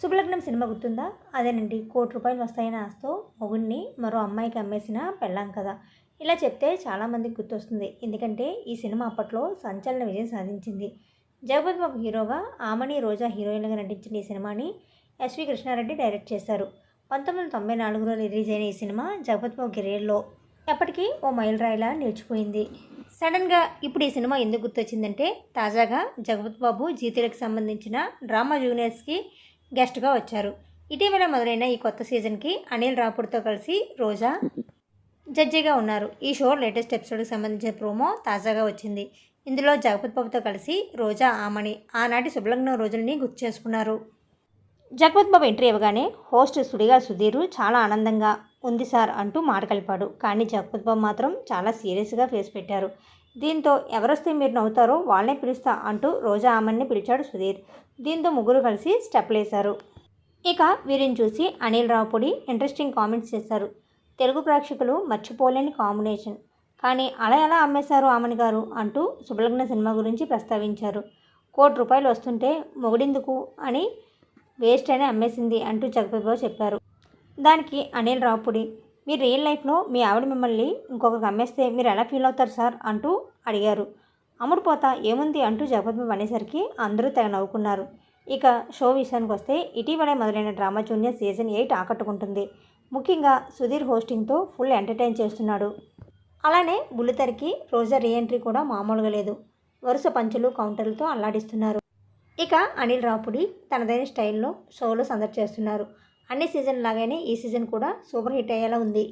Subhalagnam cinema గుర్తుందా? అదేనండి. కోటి రూపాయలు వస్తాయని ఆస్తో మొగుడిని మరో అమ్మాయికి అమ్మేసిన పెళ్ళాం కదా ఇలా చెప్తే చాలామందికి గుర్తొస్తుంది. ఎందుకంటే ఈ సినిమా అప్పట్లో సంచలన విజయం సాధించింది. జగపతి బాబు హీరోగా ఆమణి రోజా హీరోయిన్గా నటించిన ఈ సినిమాని ఎస్వి కృష్ణారెడ్డి డైరెక్ట్ చేశారు. పంతొమ్మిది వందల తొంభై నాలుగులో రిలీజ్ అయిన ఈ సినిమా జగపతి బాబు కెరీర్లో ఎప్పటికీ ఓ మైల్ రాయిలా నిలిచిపోయింది. సడన్గా ఇప్పుడు ఈ సినిమా ఎందుకు గుర్తొచ్చిందంటే తాజాగా జగపతి బాబు జీతీలకు సంబంధించిన డ్రామా జూనియర్స్కి గెస్ట్గా వచ్చారు. ఇటీవల మొదలైన ఈ కొత్త సీజన్కి అనిల్ రాపూర్తో కలిసి రోజా జడ్జిగా ఉన్నారు. ఈ షో లేటెస్ట్ ఎపిసోడ్కి సంబంధించిన ప్రోమో తాజాగా వచ్చింది. ఇందులో జగపతి బాబుతో కలిసి రోజా ఆమణి ఆనాటి శుభలగ్నం రోజుల్ని గుర్తు చేసుకున్నారు. జగపతి బాబు ఎంట్రీ ఇవ్వగానే హోస్ట్ సుడిగా సుధీరు చాలా ఆనందంగా ఉంది సార్ అంటూ మాట కలిపాడు. కానీ జగపతి బాబు మాత్రం చాలా సీరియస్గా ఫేస్ పెట్టారు. దీంతో ఎవరొస్తే మీరు నవ్వుతారో వాళ్ళనే పిలుస్తా అంటూ రోజా ఆమెని పిలిచాడు సుధీర్. దీంతో ముగ్గురు కలిసి స్టెప్లు వేశారు ఇక వీరిని చూసి అనిల్ రావుపూడి ఇంట్రెస్టింగ్ కామెంట్స్ చేశారు. తెలుగు ప్రేక్షకులు మర్చిపోలేని కాంబినేషన్. కానీ అలా ఎలా అమ్మేశారు ఆమెని గారు అంటూ శుభలగ్న సినిమా గురించి ప్రస్తావించారు. కోటి రూపాయలు వస్తుంటే మొగుడెందుకు అని వేస్ట్ అని అమ్మేసింది అంటూ జగపతి చెప్పారు. దానికి అనిల్ రావుపూడి మీ రియల్ లైఫ్లో మీ ఆవిడ మిమ్మల్ని ఇంకొకరికి అమ్మేస్తే మీరు ఎలా ఫీల్ అవుతారు సార్? అంటూ అడిగారు. అమ్ముడు పోతా ఏముంది? అంటూ జగపతి అనేసరికి అందరూ తెగ నవ్వుకున్నారు. ఇక షో విషయానికి వస్తే ఇటీవలే మొదలైన డ్రామా జూనియర్ సీజన్ ఎయిట్ ఆకట్టుకుంటుంది. ముఖ్యంగా సుధీర్ హోస్టింగ్తో ఫుల్ ఎంటర్టైన్ చేస్తున్నాడు. అలానే బుల్లితెరకి రోజా రీఎంట్రీ కూడా మామూలుగా లేదు. వరుస పంచులు కౌంటర్లతో అల్లాడిస్తున్నారు. ఇక అనిల్ రాపుడి తనదైన స్టైల్లో షోలో సందడి చేస్తున్నారు. అన్ని సీజన్ లాగానే ఈ సీజన్ కూడా సూపర్ హిట్ అయ్యేలా ఉంది.